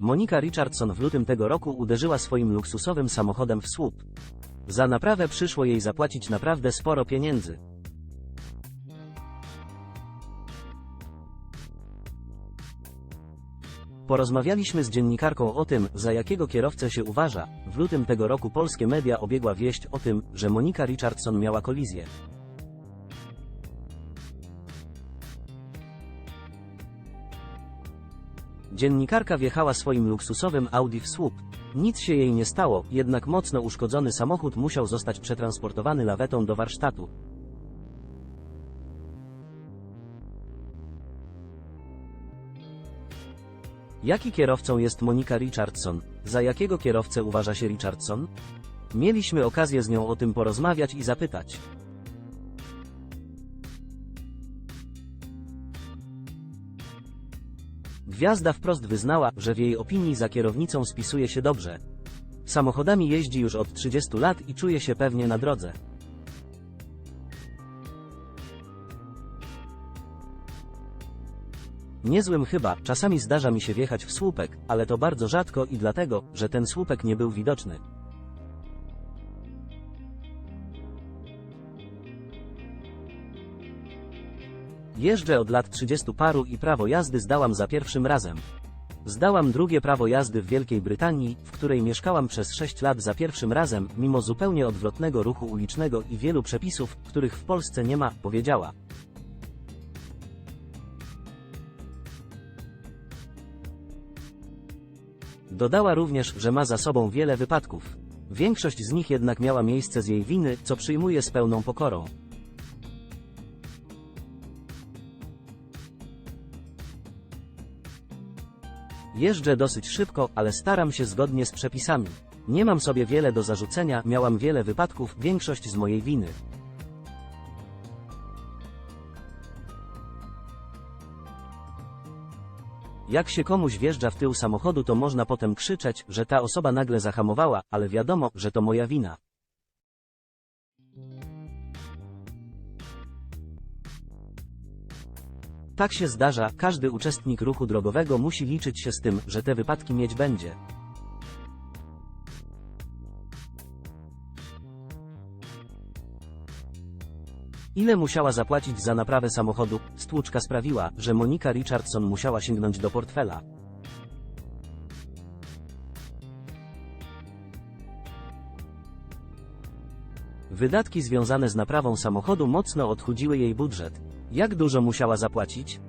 Monika Richardson w lutym tego roku uderzyła swoim luksusowym samochodem w słup. Za naprawę przyszło jej zapłacić naprawdę sporo pieniędzy. Porozmawialiśmy z dziennikarką o tym, za jakiego kierowcę się uważa. W lutym tego roku polskie media obiegła wieść o tym, że Monika Richardson miała kolizję. Dziennikarka wjechała swoim luksusowym Audi w słup. Nic się jej nie stało, jednak mocno uszkodzony samochód musiał zostać przetransportowany lawetą do warsztatu. Jaki kierowcą jest Monika Richardson? Za jakiego kierowcę uważa się Richardson? Mieliśmy okazję z nią o tym porozmawiać i zapytać. Gwiazda wprost wyznała, że w jej opinii za kierownicą spisuje się dobrze. Samochodami jeździ już od 30 lat i czuje się pewnie na drodze. Niezłym chyba, czasami zdarza mi się wjechać w słupek, ale to bardzo rzadko i dlatego, że ten słupek nie był widoczny. Jeżdżę od lat 30 paru i prawo jazdy zdałam za pierwszym razem. Zdałam drugie prawo jazdy w Wielkiej Brytanii, w której mieszkałam przez 6 lat za pierwszym razem, mimo zupełnie odwrotnego ruchu ulicznego i wielu przepisów, których w Polsce nie ma, powiedziała. Dodała również, że ma za sobą wiele wypadków. Większość z nich jednak miała miejsce z jej winy, co przyjmuje z pełną pokorą. Jeżdżę dosyć szybko, ale staram się zgodnie z przepisami. Nie mam sobie wiele do zarzucenia, miałam wiele wypadków, większość z mojej winy. Jak się komuś wjeżdża w tył samochodu, to można potem krzyczeć, że ta osoba nagle zahamowała, ale wiadomo, że to moja wina. Tak się zdarza, każdy uczestnik ruchu drogowego musi liczyć się z tym, że te wypadki mieć będzie. Ile musiała zapłacić za naprawę samochodu? Stłuczka sprawiła, że Monika Richardson musiała sięgnąć do portfela. Wydatki związane z naprawą samochodu mocno odchudziły jej budżet. Jak dużo musiała zapłacić?